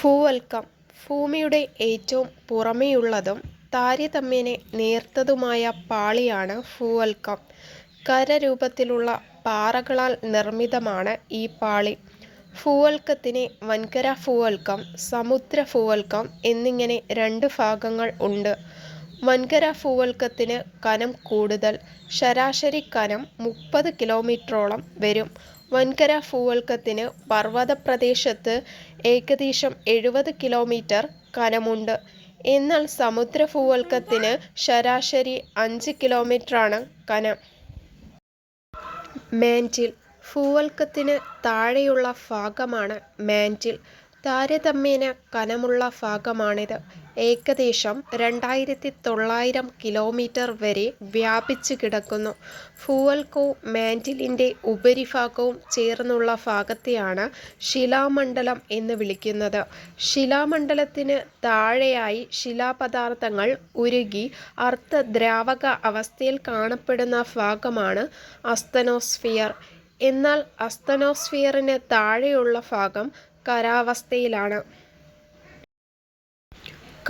ഭൂവൽക്കം ഭൂമിയുടെ ഏറ്റവും പുറമേയുള്ളതും താരതമ്യേന നേർത്തതുമായ പാളിയാണ് ഭൂവൽക്കം. കരരൂപത്തിലുള്ള പാറകളാൽ നിർമ്മിതമാണ് ഈ പാളി. ഭൂവൽക്കത്തിന് സമുദ്ര ഭൂവൽക്കം എന്നിങ്ങനെ രണ്ട് ഭാഗങ്ങൾ ഉണ്ട്. വൻഖരഭൂവൽക്കത്തിന് കനം കൂടുതൽ. ശരാശരി കനം മുപ്പത് കിലോമീറ്ററോളം വരും. വൻകര ഭൂവൽക്കത്തിന് പർവത പ്രദേശത്ത് ഏകദേശം എഴുപത് കിലോമീറ്റർ കനമുണ്ട്. എന്നാൽ സമുദ്ര ഭൂവൽക്കത്തിന് ശരാശരി അഞ്ച് കിലോമീറ്ററാണ് കനം. മാന്റിൽ ഭൂവൽക്കത്തിന് താഴെയുള്ള ഭാഗമാണ് മാന്റിൽ. താരതമ്യേന കനമുള്ള ഭാഗമാണിത്. ഏകദേശം രണ്ടായിരത്തി തൊള്ളായിരം കിലോമീറ്റർ വരെ വ്യാപിച്ചു കിടക്കുന്നു. ഭൂവൽക്കവും മാന്റിലിന്റെ ഉപരിഭാഗവും ചേർന്നുള്ള ഭാഗത്തെയാണ് ശിലാമണ്ഡലം എന്ന് വിളിക്കുന്നത്. ശിലാമണ്ഡലത്തിന് താഴെയായി ശിലാപദാർത്ഥങ്ങൾ ഉരുകി അർദ്ധദ്രാവക അവസ്ഥയിൽ കാണപ്പെടുന്ന ഭാഗമാണ് അസ്തനോസ്ഫിയർ. എന്നാൽ അസ്തനോസ്ഫിയറിന് താഴെയുള്ള ഭാഗം ഖരാവസ്ഥയിലാണ്.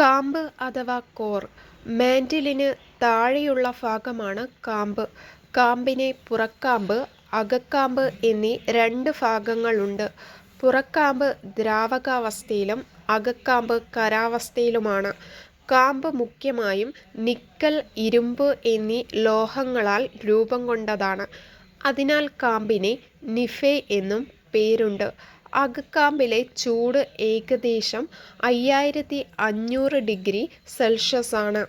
കാമ്പ് അഥവാ കോർ മാന്റിലിന് താഴെയുള്ള ഭാഗമാണ് കാമ്പ്. കാമ്പിനെ പുറക്കാമ്പ്, അകക്കാമ്പ് എന്നീ രണ്ട് ഭാഗങ്ങളുണ്ട്. പുറക്കാമ്പ് ദ്രാവകാവസ്ഥയിലും അകക്കാമ്പ് കരാവസ്ഥയിലുമാണ് കാമ്പ് മുഖ്യമായും നിക്കൽ, ഇരുമ്പ് എന്നീ ലോഹങ്ങളാൽ രൂപം കൊണ്ടതാണ് അതിനാൽ കാമ്പിനെ നിഫെ എന്നും പേരുണ്ട്. അകക്കാമ്പിലെ ചൂട് ഏകദേശം അയ്യായിരത്തി അഞ്ഞൂറ് ഡിഗ്രി സെൽഷ്യസാണ്.